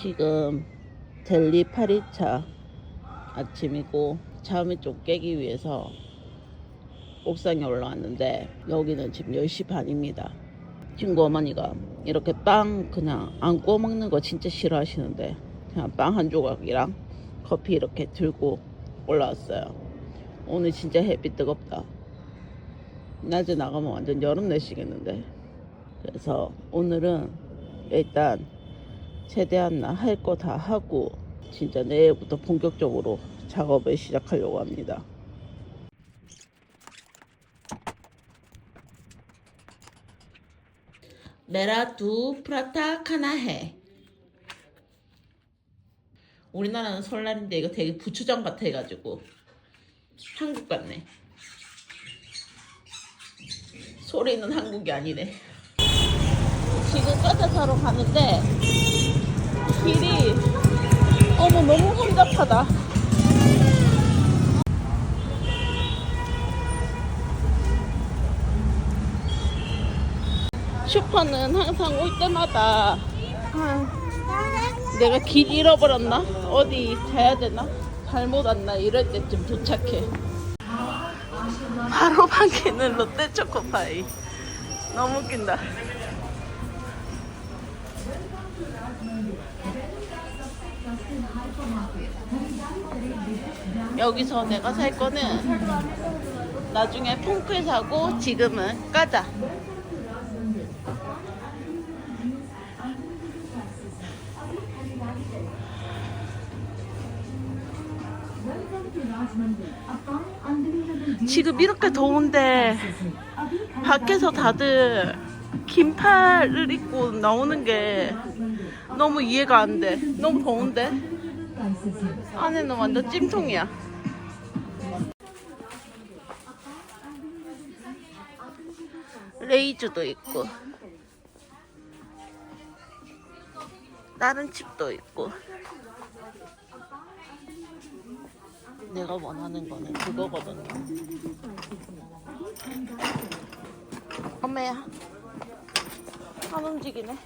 지금 델리 8일차 아침이고 잠을 좀 깨기 위해서 옥상에 올라왔는데 여기는 지금 10시 반입니다. 친구 어머니가 이렇게 빵 그냥 안 구워 먹는 거 진짜 싫어하시는데 그냥 빵 한 조각이랑 커피 이렇게 들고 올라왔어요. 오늘 진짜 햇빛 뜨겁다. 낮에 나가면 완전 여름 내시겠는데. 그래서 오늘은 일단 최대한 나할거 다 하고 진짜 내일부터 본격적으로 작업을 시작하려고 합니다. 메라 두 프라타 카나해. 우리나라는 설날인데 이거 되게 부추장 같아가지고 한국 같네. 소리는 한국이 아니네. 지금 과자 사러 가는데 길이 어머 너무 혼잡하다. 슈퍼는 항상 올 때마다 아, 내가 길 잃어버렸나? 어디 가야 되나? 잘못 왔나? 이럴 때쯤 도착해. 바로 방기는 롯데 초코파이. 너무 웃긴다. 여기서 내가 살 거는 나중에 퐁크 사고 지금은 까자. 지금 이렇게 더운데 밖에서 다들 긴팔을 입고 나오는 게 너무 이해가 안 돼. 너무 더운데 안에는 완전 찜통이야. 레이즈도 있고 다른 칩도 있고 내가 원하는 거는 그거거든요. 엄마야, 안 움직이네.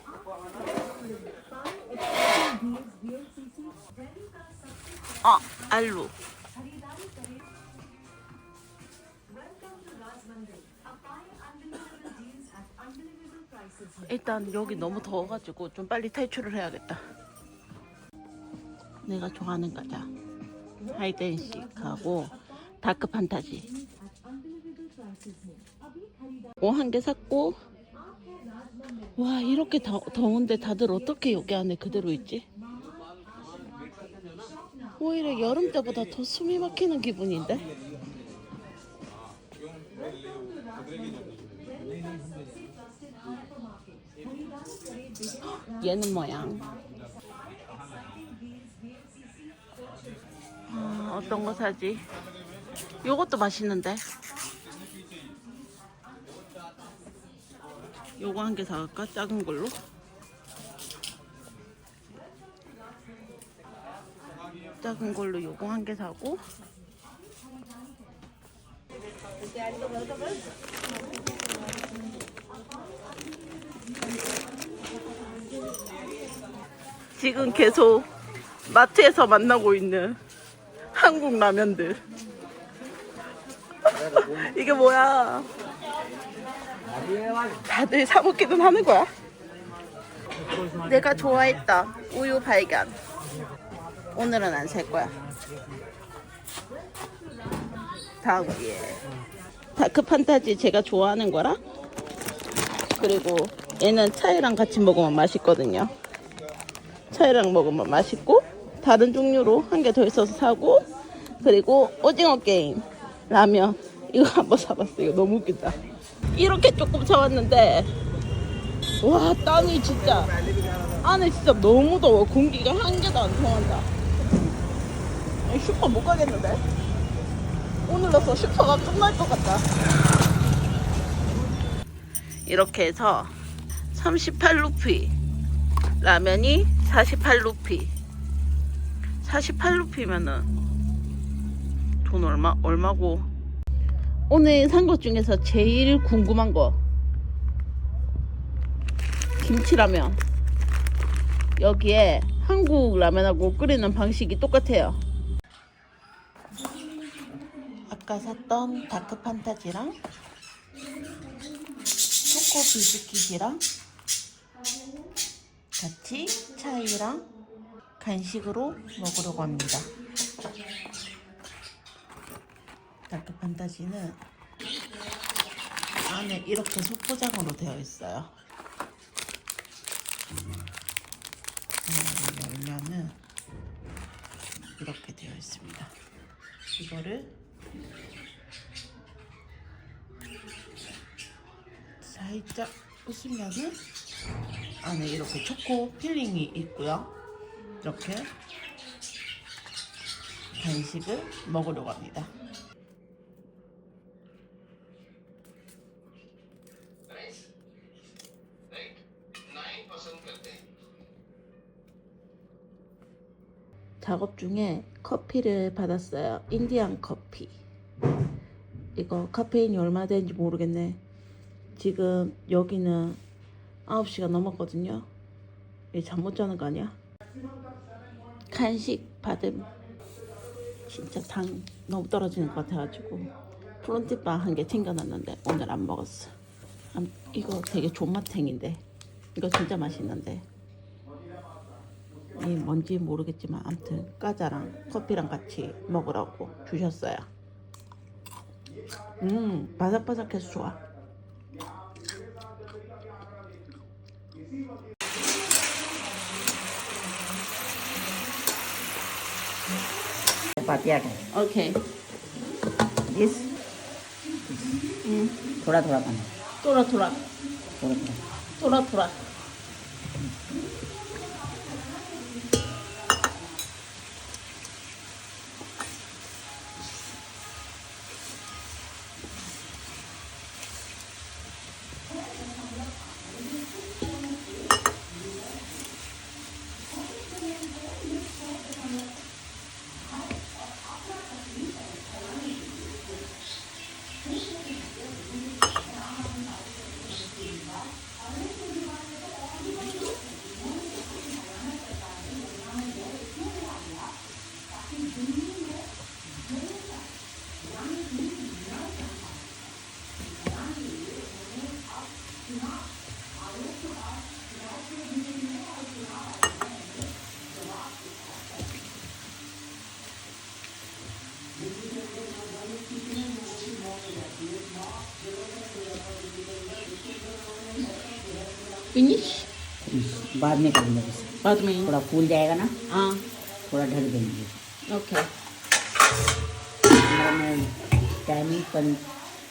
아, 알루. 일단 여기 너무 더워가지고 좀 빨리 탈출을 해야겠다. 내가 좋아하는 과자. 하이덴식하고 다크 판타지. 오 한 개 샀고 와 이렇게 더, 더운데 다들 어떻게 여기 안에 그대로 있지? 오히려 여름 때보다 더 숨이 막히는 기분인데? 얘는 모양. 아, 어떤 거 사지? 요것도 맛있는데. 요거 한 개 사갈까? 작은 걸로? 작은 걸로 요거 한 개 사고 지금 계속 마트에서 만나고 있는 한국 라면들 이게 뭐야 다들 사 먹기는 하는 거야? 내가 좋아했다. 우유 발견. 오늘은 안 살 거야. 다음. 기회에 다크 판타지 제가 좋아하는 거라? 그리고 얘는 차이랑 같이 먹으면 맛있거든요. 차이랑 먹으면 맛있고 다른 종류로 한 개 더 있어서 사고 그리고 오징어 게임. 라면. 이거 한번 사봤어. 이거 너무 웃기다 이렇게 조금 사왔는데 와 땀이 진짜 안에 진짜 너무 더워. 공기가 한 개도 안 통한다. 슈퍼 못 가겠는데? 오늘로서 슈퍼가 끝날 것 같다. 이렇게 해서 38루피. 라면이 48루피. 48루피면은 돈 얼마 얼마고 오늘 산 것 중에서 제일 궁금한 거 김치라면 여기에 한국 라면하고 끓이는 방식이 똑같아요. 아까 샀던 다크 판타지랑 초코 비스킷이랑 같이 차이랑 간식으로 먹으려고 합니다. 다크 판타지는 안에 이렇게 속포장으로 되어 있어요. 이거를 열면은 이렇게 되어 있습니다. 이거를 살짝 부수면은 안에 이렇게 초코 필링이 있고요. 이렇게 간식을 먹으려고 합니다. 작업 중에 커피를 받았어요. 인디안 커피. 이거 카페인이 얼마 되는지 모르겠네. 지금 여기는 9시가 넘었거든요. 이 잠못 자는 거 아니야? 간식 받음. 진짜 당 너무 떨어지는 것 같아가지고 프론티바 한 개 챙겨놨는데 오늘 안 먹었어. 암- 이거 되게 존맛탱인데 이거 진짜 맛있는데 이 뭔지 모르겠지만 아무튼 과자랑 커피랑 같이 먹으라고 주셨어요. 음 바삭바삭해서 좋아. पापिया का 오케이. दिस 음 थोड़ा थोड़ा पानी 돌아 돌아 थोड़ा थोड़ा फिनिश बाद में करेंगे इसे। बाद में थोड़ा फूल जाएगा ना हाँ थोड़ा ढक देंगे ओके हमारा में टाइमिंग पन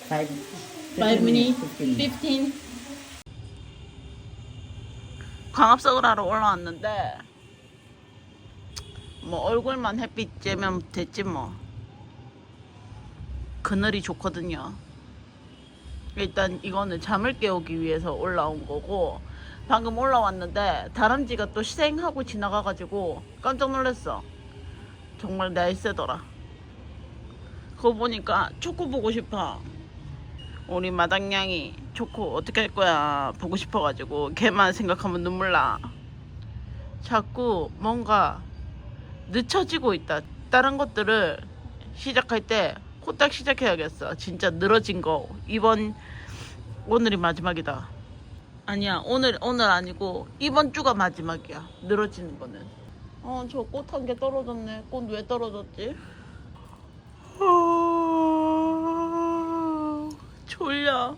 फाइव 5 minutes, फिफ्टीन 15. 광합성을 하러 올라왔는데 뭐 얼굴만 햇빛 쬐면 됐지 뭐 그늘이 좋거든요 일단 이거는 잠을 깨우기 위해서 올라온 거고 방금 올라왔는데 다람쥐가 또 시생하고 지나가가지고 깜짝 놀랐어. 정말 날쌔더라. 그거 보니까 초코 보고 싶어. 우리 마당냥이 초코 어떻게 할 거야 보고 싶어가지고 걔만 생각하면 눈물 나. 자꾸 뭔가 늦춰지고 있다. 다른 것들을 시작할 때 코딱 시작해야겠어. 진짜 늘어진 거. 이번 오늘이 마지막이다 아니야 오늘 오늘 아니고 이번 주가 마지막이야 늘어지는 거는 어저꽃 한 개 떨어졌네 꽃 왜 떨어졌지 아, 졸려.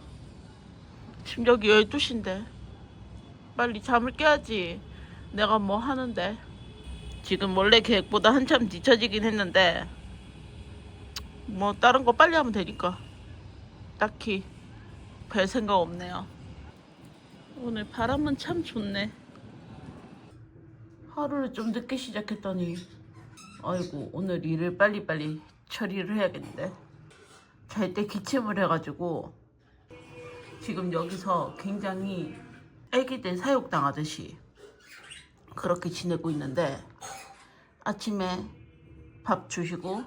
지금 여기 12시인데. 빨리 잠을 깨야지. 내가 뭐 하는데. 지금 원래 계획보다 한참 뒤처지긴 했는데, 뭐 다른 거 빨리 하면 되니까. 딱히 별 생각 없네요. 오늘 바람은 참 좋네. 하루를 좀 늦게 시작했더니, 아이고, 오늘 일을 빨리빨리 처리를 해야겠는데. 잘 때 기침을 해가지고 지금 여기서 굉장히 애기들 사육당하듯이 그렇게 지내고 있는데 아침에 밥 주시고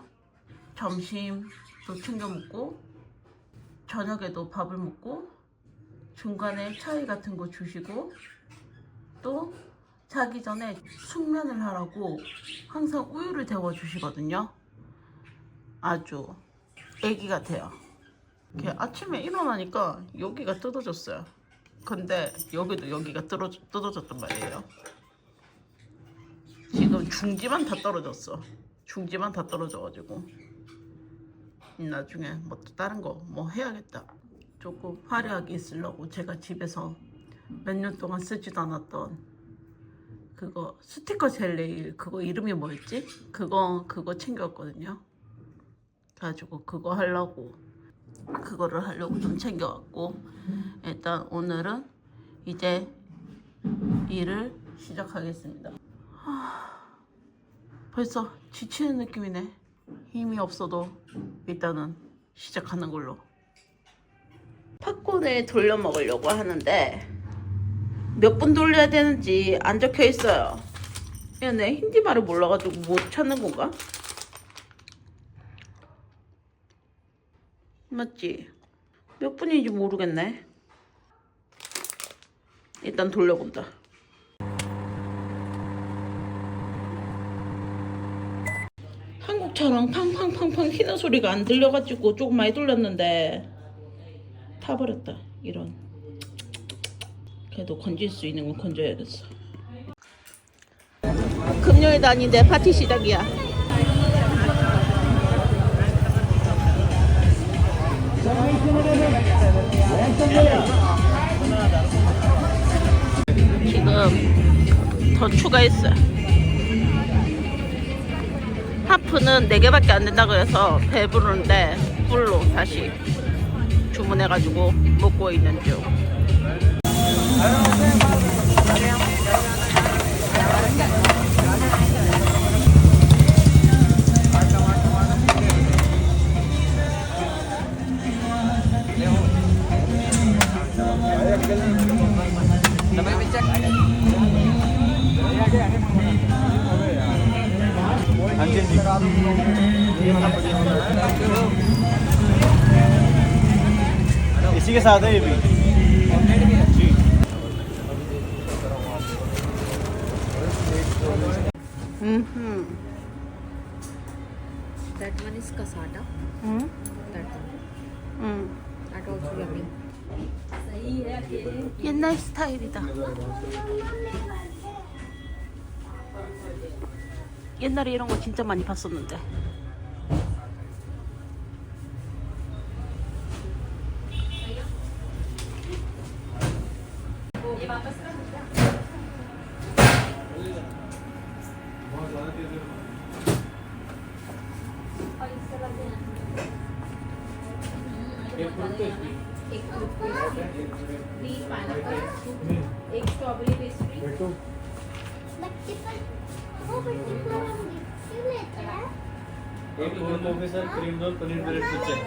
점심도 챙겨 먹고 저녁에도 밥을 먹고 중간에 차이 같은 거 주시고 또 자기 전에 숙면을 하라고 항상 우유를 데워 주시거든요. 아주 애기 같아요. 이렇게 아침에 일어나니까 여기가 뜯어졌어요. 근데 여기도 여기가 뜯어, 뜯어졌단 말이에요. 지금 중지만 다 떨어졌어. 중지만 다 떨어져가지고 나중에 뭐 또 다른 거 뭐 해야겠다. 조금 화려하게 있으려고 제가 집에서 몇 년 동안 쓰지도 않았던 그거 스티커 젤리 그거 이름이 뭐였지? 그거 그거 챙겼거든요. 가지고 그거 하려고 그거를 하려고 좀 챙겨왔고 일단 오늘은 이제 일을 시작하겠습니다. 하, 벌써 지치는 느낌이네. 힘이 없어도 일단은 시작하는 걸로. 팝콘을 돌려 먹으려고 하는데 몇 분 돌려야 되는지 안 적혀 있어요. 야, 내 힌디 말을 몰라가지고 못 찾는 건가? 맞지? 몇 분인지 모르겠네. 일단 돌려본다. 한국처럼 팡팡팡팡 휘는 소리가 안 들려가지고 조금 많이 돌렸는데 타버렸다. 이런. 그래도 건질 수 있는 건 건져야겠어. 금요일 아닌데 파티 시작이야. 지금 더 추가했어요. 하프는 4개밖에 안 된다 그래서 배부른데 풀로 다시 주문해가지고 먹고 있는 중. इसी के साथ है ये भी 음흠. That one is casada. 응? That one. 응. That also yummy. 옛날 스타일이다. 옛날에 이런 거 진짜 많이 봤었는데. एक fruit pastry, three pineapple soup, एक strawberry pastry. बच्चे पर वो बच्चे पर हम क्यों लेते हैं एक cold coffee sir cream roll paneer bread kitchen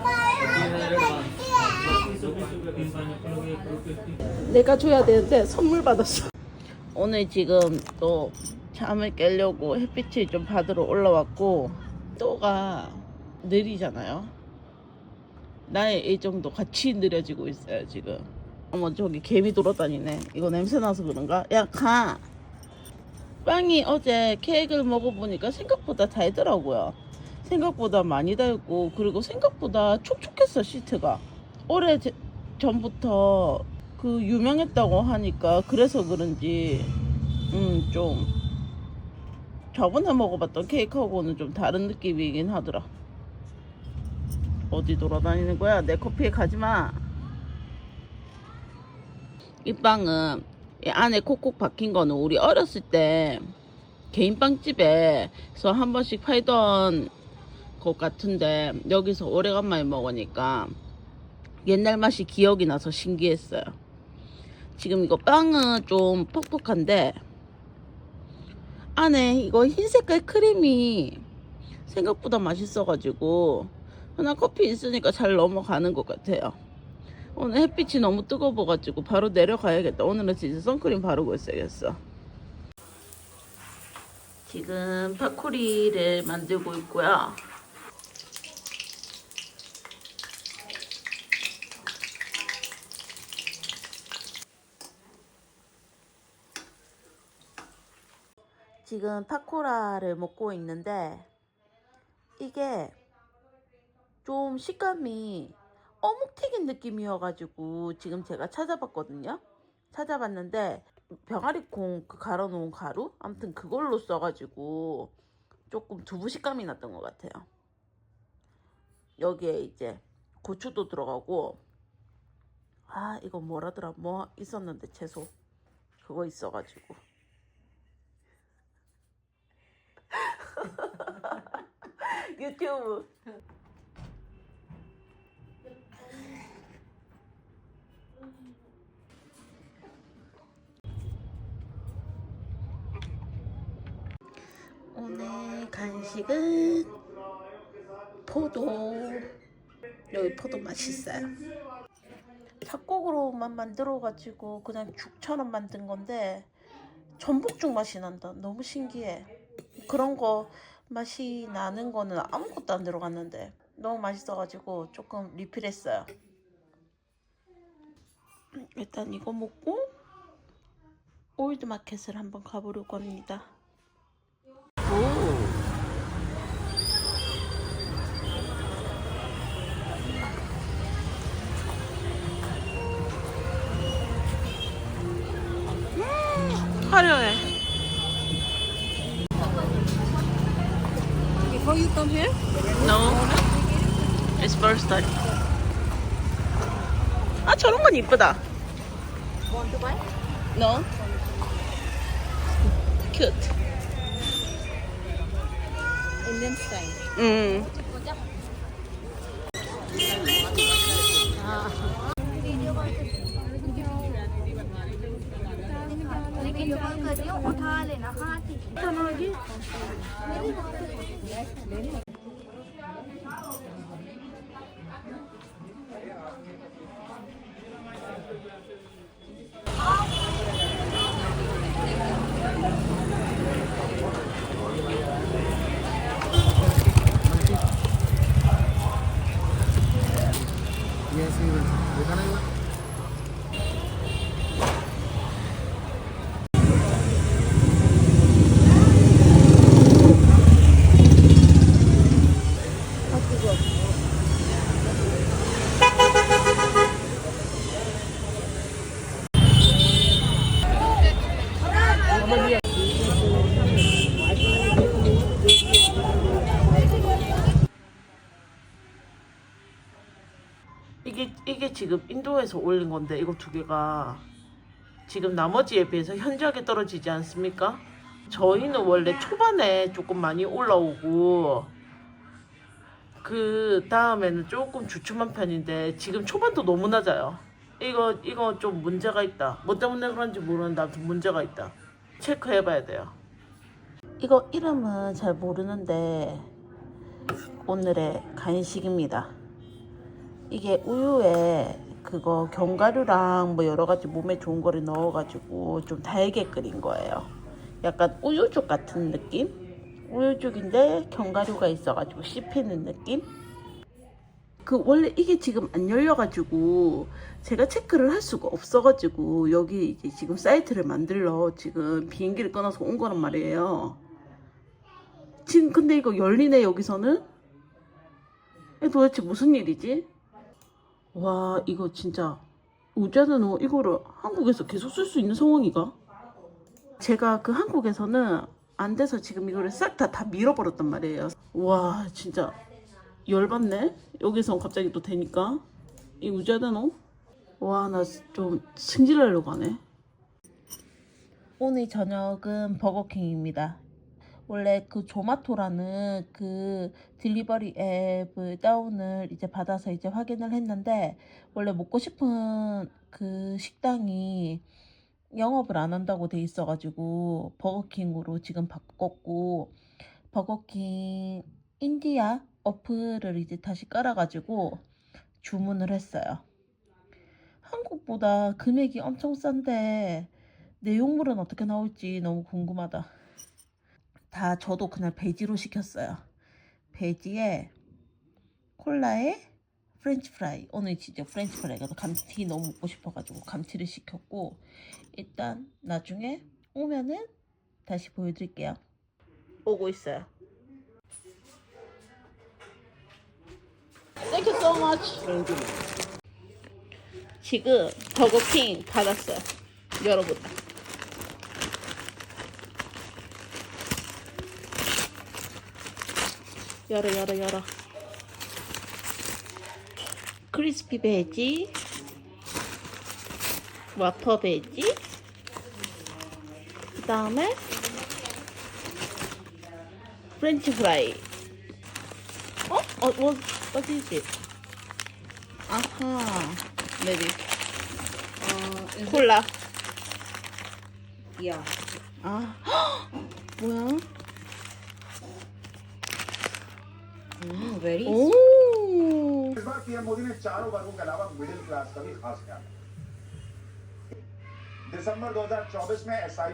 तीन हंड्रेड 내가 줘야 되는데 선물 받았어. 오늘 지금 또 잠을 깨려고 햇빛을 좀 받으러 올라왔고 또가 느리잖아요. 나의 일정도 같이 느려지고 있어요 지금. 어머 저기 개미 돌아다니네. 이거 냄새 나서 그런가? 야 가. 빵이 어제 케이크를 먹어보니까 생각보다 달더라고요. 생각보다 많이 달고 그리고 생각보다 촉촉했어 시트가. 오래 제- 전부터 그 유명했다고 하니까 그래서 그런지 음 좀 저번에 먹어봤던 케이크하고는 좀 다른 느낌이긴 하더라. 어디 돌아다니는 거야? 내 커피에 가지 마. 이 빵은 이 안에 콕콕 박힌 거는 우리 어렸을 때 개인 빵집에서 한 번씩 팔던 것 같은데 여기서 오래간만에 먹으니까 옛날 맛이 기억이 나서 신기했어요. 지금 이거 빵은 좀 퍽퍽한데 안에 이거 흰 색깔 크림이 생각보다 맛있어가지고 하나 커피 있으니까 잘 넘어가는 것 같아요. 오늘 햇빛이 너무 뜨거워가지고 바로 내려가야겠다. 오늘은 진짜 선크림 바르고 있어야겠어. 지금 파쿠리를 만들고 있고요. 지금 타코라를 먹고 있는데 이게 좀 식감이 어묵 튀긴 느낌이어가지고 지금 제가 찾아봤거든요. 찾아봤는데 병아리콩 그 갈아놓은 가루? 아무튼 그걸로 써가지고 조금 두부 식감이 났던 것 같아요. 여기에 이제 고추도 들어가고 아 이거 뭐라더라 뭐 있었는데 채소 그거 있어가지고 유튜브 오늘 간식은 포도. 여기 포도 맛있어요. 삭곡으로만 만들어가지고 그냥 죽처럼 만든 건데 전복죽 맛이 난다. 너무 신기해. 그런 거 맛이 나는 거는 아무것도 안 들어갔는데 너무 맛있어가지고 조금 리필했어요. 일단 이거 먹고 올드마켓을 한번 가보려고 합니다 오. 화려해. Before you come here, No. It's first time. 아 저런 건 이쁘다. want to buy? No. Cute. Indian style. 음. Video call कर रही हूँ उठा लेना हाँ ठीक 지금 인도에서 올린 건데 이거 두 개가 지금 나머지에 비해서 현저하게 떨어지지 않습니까? 저희는 원래 초반에 조금 많이 올라오고 그 다음에는 조금 주춤한 편인데 지금 초반도 너무 낮아요. 이거 이거 좀 문제가 있다. 뭐 때문에 그런지 모르는데 아무튼 문제가 있다. 체크해봐야 돼요. 이거 이름은 잘 모르는데 오늘의 간식입니다. 이게 우유에 그거 견과류랑 뭐 여러 가지 몸에 좋은 거를 넣어가지고 좀 달게 끓인 거예요. 약간 우유죽 같은 느낌? 우유죽인데 견과류가 있어가지고 씹히는 느낌? 그 원래 이게 지금 안 열려가지고 제가 체크를 할 수가 없어가지고 여기 이제 지금 사이트를 만들러 지금 비행기를 끊어서 온 거란 말이에요. 지금 근데 이거 열리네 여기서는? 도대체 무슨 일이지? 와 이거 진짜 우자는 어 이거를 한국에서 계속 쓸 수 있는 상황이가? 제가 그 한국에서는 안 돼서 지금 이거를 싹 다 다 밀어버렸단 말이에요. 와 진짜 열받네. 여기서 갑자기 또 되니까 이 우자는 어와나 좀 승질하려고 하네. 오늘 저녁은 버거킹입니다. 원래 그 조마토라는 그 딜리버리 앱을 다운을 이제 받아서 이제 확인을 했는데 원래 먹고 싶은 그 식당이 영업을 안 한다고 돼 있어가지고 버거킹으로 지금 바꿨고 버거킹 인디아 어플을 이제 다시 깔아가지고 주문을 했어요. 한국보다 금액이 엄청 싼데 내용물은 어떻게 나올지 너무 궁금하다. 다 저도 그날 베지로 시켰어요. 베지에 콜라에 프렌치 프라이. 오늘 진짜 프렌치 프라이가 감튀 너무 먹고 싶어가지고 감튀를 시켰고 일단 나중에 오면은 다시 보여드릴게요. 오고 있어요. Thank you so much. 지금 버거킹 받았어요. 열어보자. 열어 열어 열어. 크리스피 베지, 와퍼 베지, 그 다음에 프렌치 프라이. 어? 어, 뭐, 어디지? 아하, maybe. Uh, 콜라. yeah. 아, 뭐야? Very इस बार पीएम मोदी ने चारों वर्गों के अलावा मिडिल क्लास का भी खास ख्याल। दिसंबर 2024 में एसआई